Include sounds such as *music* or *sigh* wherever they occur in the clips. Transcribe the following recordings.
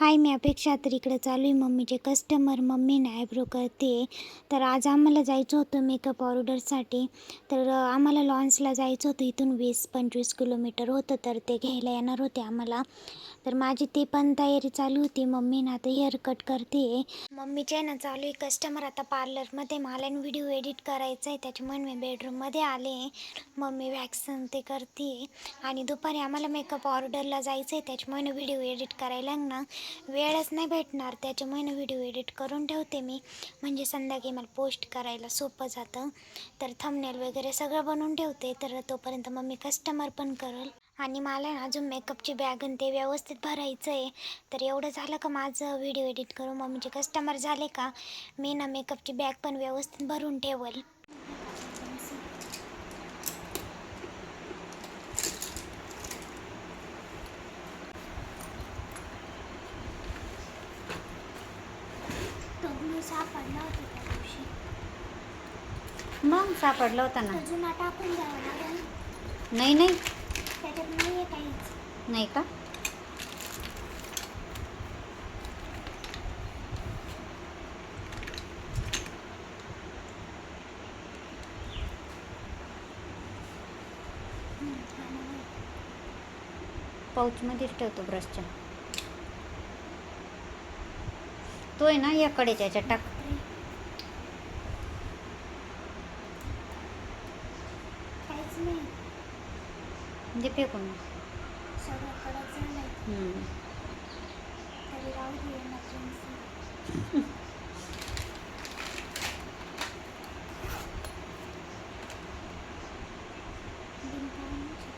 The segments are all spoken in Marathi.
हाय मी अपेक्षा तर इकडे चालू आहे. मम्मीचे कस्टमर मम्मीने आयब्रो करते. तर आज आम्हाला जायचं होतं मेकअप ऑर्डरसाठी तर आम्हाला लॉन्सला जायचं होतं. इथून वीस पंचवीस किलोमीटर होतं तर ते घ्यायला येणार होते आम्हाला. तर माझी ती पण तयारी चालू होती. मम्मी ना आता हेअर कट करते. मम्मीचे ना चालू आहे कस्टमर आता पार्लरमध्ये मला व्हिडिओ एडिट करायचा आहे. त्याच्यामुळे मी बेडरूममध्ये आले. मम्मी वॅक्सन ते करते. आणि दुपारी आम्हाला मेकअप ऑर्डरला जायचं आहे. त्याच्यामुळे व्हिडिओ एडिट करायला ना वेळच नाही भेटणार. त्याच्यामुळे व्हिडिओ एडिट करून ठेवते मी. म्हणजे संध्याकाळी मला पोस्ट करायला सोपं जातं. तर थंबनेल वगैरे सगळं बनवून ठेवते. तर तोपर्यंत मम्मी कस्टमर पण करेल. आणि मला ना अजून मेकअपची बॅग आणि ते व्यवस्थित भरायचं आहे. तर एवढं झालं का माझं व्हिडिओ एडिट करून मम्मीचे कस्टमर झाले का? मी ना मेकअपची बॅग पण व्यवस्थित भरून ठेवल. सापडला होता त्या दिवशी. मग सापडलं होतं ना. जुना टाकून द्यावा लागेल. नाही नाही. त्याच्यात नाही काहीच नाही का? पाऊचमध्येच ठेवतो ब्रशच्या तो आहे ना या कडेच्या याच्यात टाक काहीच नाही म्हणजे फेकून सगळं कडक झालंय हम्म. तरी राहू दे emergency. बिनकामाची.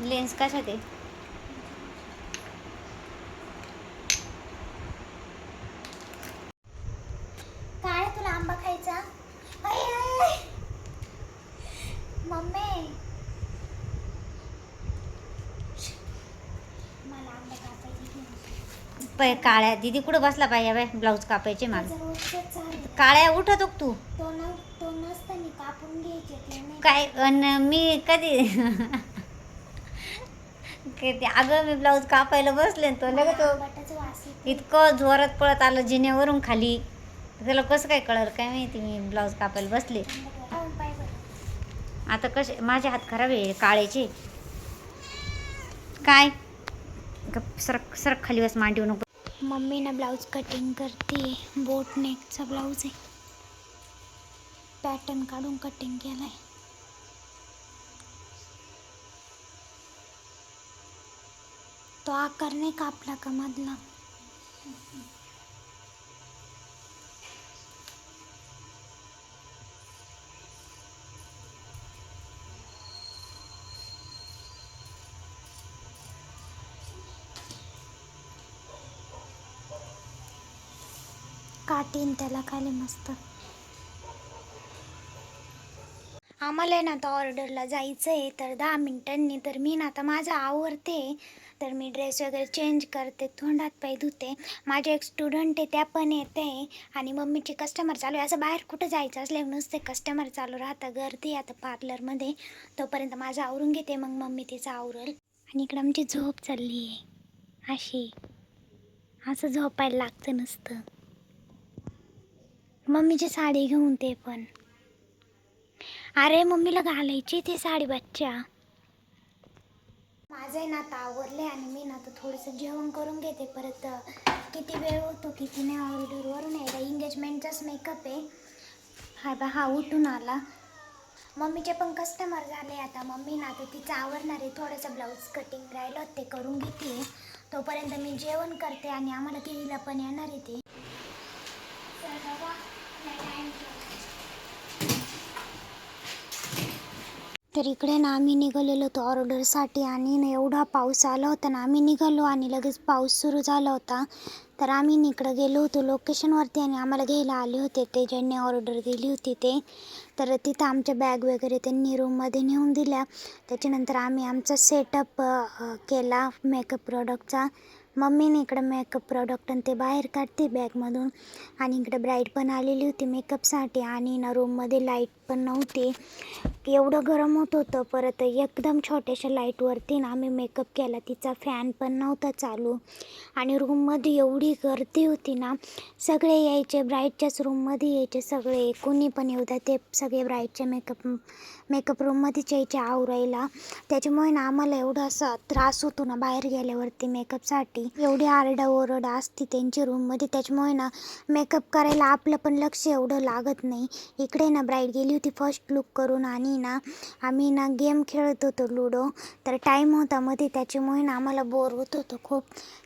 लेन्स कशात आहे काय आहे तुला आंबा खायचा अय, अय, अय. मम्मी मला आंबा कापायची घेऊन पै काळ्या दिदी कुठं बसला पाहिजे बाय ब्लाऊज कापायचे मला माझं. काळ्या उठतो तू काय अन मी कधी ते अगं मी ब्लाऊज कापायला बसले तो लगेच. इतकं जोरात पळत आलं जिन्यावरून खाली. त्याला कसं काय कळलं काय माहिती मी ब्लाऊज कापायला बसले. आता कसे माझे हात खराब आहे काळेचे. काय? सरक सरक खाली बस मांडीव नको. मम्मी ना ब्लाऊज कटिंग करते बोट नेकचा ब्लाऊज आहे. पॅटर्न काढून कटिंग केलाय. तो आकार नाही कापला का मधला? काटीन त्याला खाली मस्त. आम्हाला आहे ना आता ऑर्डरला जायचं आहे तर दहा मिनिटांनी. तर मी ना आता माझं आवरते. तर मी ड्रेस वगैरे चेंज करते तोंडात पाय धुते. माझे एक स्टुडंट आहे त्या पण येते. आणि मम्मीचे कस्टमर चालू आहे. असं बाहेर कुठं जायचं असल्यावर नुसते कस्टमर चालू राहतं गर्दी आता पार्लरमध्ये तोपर्यंत माझं आवरून घेते मग मम्मी तिचं आवरल. आणि इकडं आमची झोप चालली आहे अशी. असं झोपायला लागतं नसतं. मम्मीची साडी घेऊन ते पण. अरे मम्मीला घालायची ती साडी बच्चा. माझं आहे ना आता आवरले आणि मी ना आता थोडंसं जेवण करून घेते परत किती वेळ होतो किती नाही ऑर्डरवरून यायला इंगेजमेंटचाच मेकअप आहे. हा बा हा उठून आला. मम्मीचे पण कस्टमर झाले आता. मम्मी ना आता तिचं आवरणार आहे. थोडंसं ब्लाऊज कटिंग राहिलं ते करून घेते. तोपर्यंत मी जेवण करते आणि आम्हाला केळीला पण येणार आहे ते. तर इकडे ना आम्ही निघालेलो होतो ऑर्डरसाठी आणि ना एवढा पाऊस आला होता ना आम्ही निघालो आणि लगेच पाऊस सुरू झाला होता. तर आम्ही इकडं गेलो होतो लोकेशनवरती आणि आम्हाला घ्यायला आले होते ते ज्यांनी ऑर्डर दिली होती ते. तर तिथं आमच्या बॅग वगैरे त्यांनी रूममध्ये नेऊन दिल्या. त्याच्यानंतर आम्ही आमचा सेटअप केला मेकअप प्रॉडक्टचा मम्मीने इकडं मेकअप प्रॉडक्ट आणि ते बाहेर काढते बॅगमधून आणि इकडं ब्राईड पण आलेली होती मेकअपसाठी आणि ना रूममध्ये लाइट पण नव्हती. एवढं गरम होत होतं. परत एकदम छोट्याशा लाईटवरती ना आम्ही मेकअप केला. तिचा फॅन पण नव्हता चालू. आणि रूममध्ये एवढी गर्दी होती ना सगळे यायचे ब्राईटच्याच रूममध्ये यायचे सगळे. कोणी पण येऊ द्या ते सगळे ब्राईटचे मेकअप मेकअप रूममध्येच यायच्या आवरायला त्याच्यामुळे ना आम्हाला एवढा असा त्रास होतो ना बाहेर गेल्यावरती मेकअपसाठी एवढी आरडाओरड असते त्यांच्या रूममध्ये त्याच्यामुळे ना मेकअप करायला आपलं पण लक्ष एवढं लागत नाही. इकडे ना ब्राईट गेली होती फर्स्ट लुक करून आणि ना आम्ही ना गेम खेळत होतो लुडो तर टाईम होता मध्ये. त्याच्यामुळे ना आम्हाला बोर होत होतं खूप.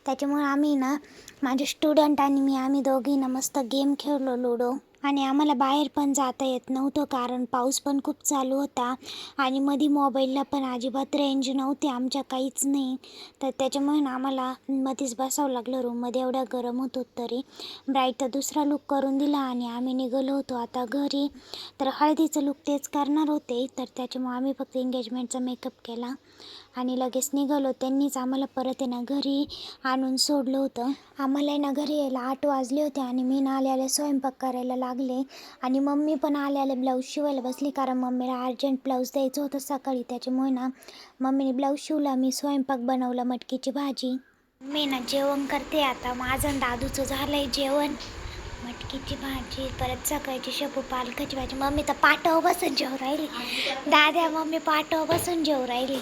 त्याच्यामुळे आम्ही ना माझे स्टुडंट आणि मी आम्ही दोघी ना मस्त गेम खेळलो लुडो आणि आम्हाला बाहेर पण जाता येत नव्हतं कारण पाऊस पण खूप चालू होता. आणि मध्ये मोबाईलला पण अजिबात रेंज नव्हती आमच्या काहीच नाही. तर त्याच्यामुळे आम्हाला मध्येच बसावं लागलं रूममध्ये एवढा गरम होत तरी. ब्राईटचा दुसरा लुक करून दिला आणि आम्ही निघालो होतो आता घरी. तर हळदीचं लुक तेच करणार होते तर त्याच्यामुळे आम्ही फक्त एंगेजमेंटचा मेकअप केला. आणि लगेच निघालो. त्यांनीच आम्हाला परत आहे ना घरी आणून सोडलं होतं. आम्हाला आहे ना घरी यायला आठ वाजले होते आणि मी ना आल्याला स्वयंपाक करायला लागले लागले. आणि मम्मी पण आल्याला ब्लाऊज शिवायला बसली कारण मम्मीला अर्जंट ब्लाऊज द्यायचं होतं सकाळी. त्याच्यामुळे ना मम्मीने ब्लाऊज शिवला. मी स्वयंपाक बनवला मटकीची भाजी. मी ना जेवण करते आता. माझं दादूचं झालं आहे जेवण. मटकीची भाजी परत सकाळची शेपू पालकाची भाजी. मम्मी तर पाटावर बसून जेव राहिली. दाद्या मम्मी पाटावर बसून जेव राहिली.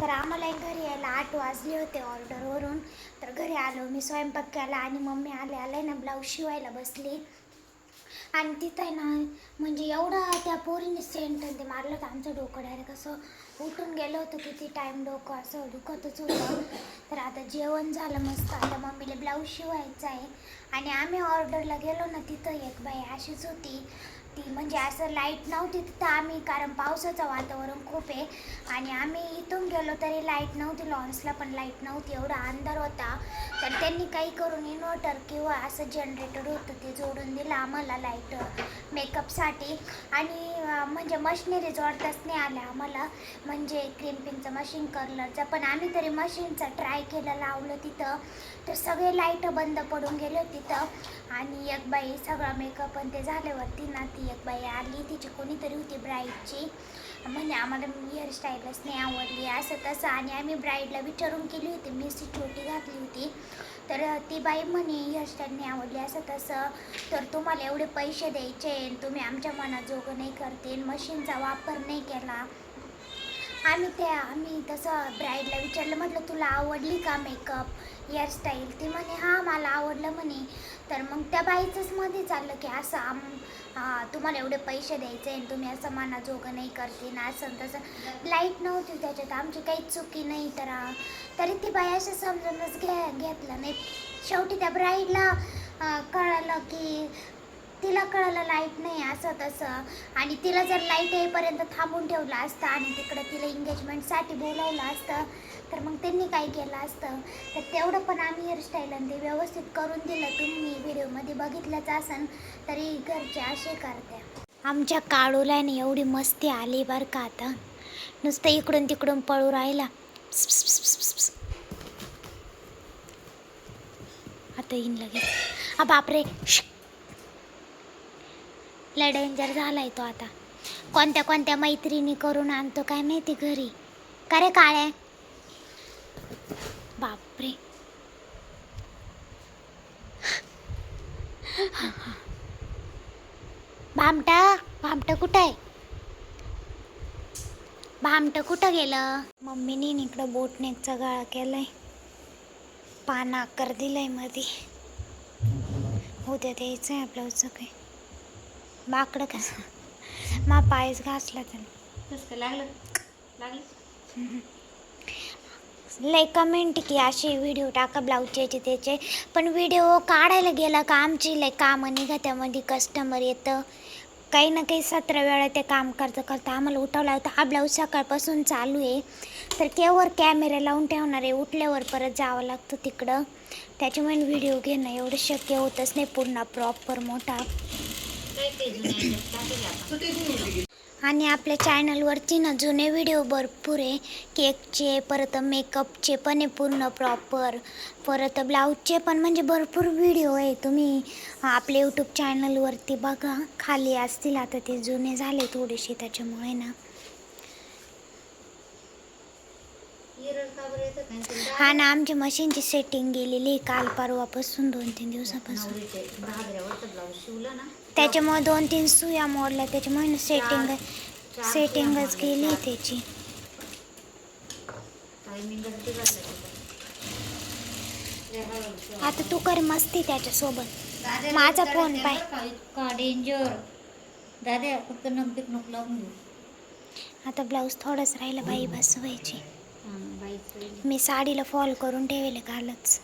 तर आम्हाला घरी यायला आठ वाजले होते ऑर्डरवरून तर घरी आलो मी स्वयंपाक केला आणि मम्मी आले आले ना ब्लाऊज शिवायला बसली. आणि तिथं आहे ना म्हणजे एवढं त्या पोरीने सेंट ते मारलं होतं आमचं डोकं डायरेक्ट असं उठून गेलं होतं किती टाईम डोकं असं दुखतच होतं. तर आता जेवण झालं मस्त. आता मम्मीला ब्लाऊज शिवायचा आहे. आणि आम्ही ऑर्डरला गेलो ना तिथं एक बाई अशीच होती. ती म्हणजे असं लाइट नव्हती तिथं आम्ही कारण पावसाचं वातावरण खूप आहे. आणि आम्ही इथून गेलो तरी लाइट नव्हती लॉन्सला पण लाइट नव्हती एवढा अंधार होता. तर त्यांनी काही करून इन्व्हर्टर किंवा असं जनरेटर होतं ते जोडून दिलं आम्हाला लाइट मेकअपसाठी आणि म्हणजे मशिनरी जोडताच नाही आल्या आम्हाला. म्हणजे क्रिम्पिंगचं मशीन कलरचं पण आम्ही तरी मशीनचं ट्राय केलं लावलं तिथं. तर सगळे लाइट बंद पडून गेले तिथं. आणि एक बाई सगळा मेकअप पण ते झाल्यावरती ना ती एक बाई आली. तिची कोणीतरी होती ब्राईडची म्हणे आम्हाला हेअरस्टाईलच नाही आवडली असं तसं. आणि आम्ही ब्राईडला विचारून केली होती मी अशी छोटी घातली होती. तर ती बाई म्हणे हेअरस्टाईल नाही आवडली असं तसं. तर तुम्हाला एवढे पैसे द्यायचे तुम्ही आमच्या मनाजोगं नाही करते मशीनचा वापर नाही केला. आम्ही त्या आम्ही तसं ब्राईडला विचारलं म्हटलं तुला आवडली का मेकअप हेअरस्टाईल ती म्हणे हां मला आवडलं म्हणे. तर मग त्या बाईचंच मध्ये चाललं की असं आम तुम्हाला एवढे पैसे द्यायचे आणि तुम्ही असं मनाजोगं नाही करते ना असं तसं. लाइट नव्हती त्याच्यात आमची काही चुकी नाही तर. तरी ती बाई असं समजूनच घे घेतलं नाही. शेवटी त्या ब्राईडला कळलं की तिला कळलं लाइट नाही असं तसं. आणि तिला जर लाइट येईपर्यंत थांबून ठेवलं असतं आणि तिकडं तिला एंगेजमेंटसाठी बोलावलं असतं तर मग त्यांनी काय केलं असतं? तर तेवढं पण आम्ही हेअरस्टाईल आणि ते व्यवस्थित करून दिलं. तुम्ही व्हिडिओमध्ये बघितलंच असन तरी घरचे असे करते आमच्या काळूला एवढी मस्ती आली बरं का आता. नुसतं इकडून तिकडून पळू राहिला. आता येईन लगेच. आ बापरे. लय डेंजर झालाय तो आता. कोणत्या कोणत्या मैत्रिणी करून आणतो काय माहिती घरी? का रे काळ्या बापरे भामटा भामटा कुठं आहे? भामटं कुठं गेलं? मम्मीने न इकडं बोटनेकचा गाळा केलाय. पान आकार दिलायमध्ये उद्या द्यायचं आहे ब्लाऊजचं काय बाकडं कसं? मा पायच घासला काय लागलं? लागली? *laughs* लय कमेंट की असे व्हिडिओ टाका ब्लाऊजचे याचे त्याचे. पण व्हिडिओ काढायला गेला का आमची लय कामं निघा त्यामध्ये कस्टमर येतं. काही ना काही सतरा वेळा ते काम करता करता आम्हाला उठावं लागतं हा ब्लाऊज सकाळपासून चालू आहे. तर केवर कॅमेरा लावून ठेवणार आहे? उठल्यावर परत जावं लागतं तिकडं. त्याच्यामुळे व्हिडिओ घेणं एवढं शक्य होतच नाही. पूर्ण प्रॉपर मोठा. आणि आपल्या चॅनलवरती ना जुने व्हिडिओ भरपूर आहे. केकचे परत मेकअपचे पण आहे पूर्ण प्रॉपर परत ब्लाऊजचे पण म्हणजे भरपूर व्हिडिओ आहे. तुम्ही आपल्या यूट्यूब चॅनलवरती बघा. खाली असतील आता ते जुने झाले थोडेसे त्याच्यामुळे ना. हा ना आमच्या मशीनची सेटिंग गेलेली आहे. काल परवापासून दोन तीन दिवसापासून. नवरीचे घागऱ्यावरचं ब्लाऊज शिवलं ना त्याच्यामुळे दोन तीन सुया मोडल्या. त्याच्यामुळे ना सेटिंग सेटिंगच गेली त्याची. आता तू कर मस्ती त्याच्यासोबत. माझा फोन पाय. का, डेंजर दादा फक्त नक बिक नको लावून घेऊ आता ब्लाऊज थोडंच राहिलं बाई बसवायची. हा, बाईचं मी साडीला फॉल करून ठेवले कालच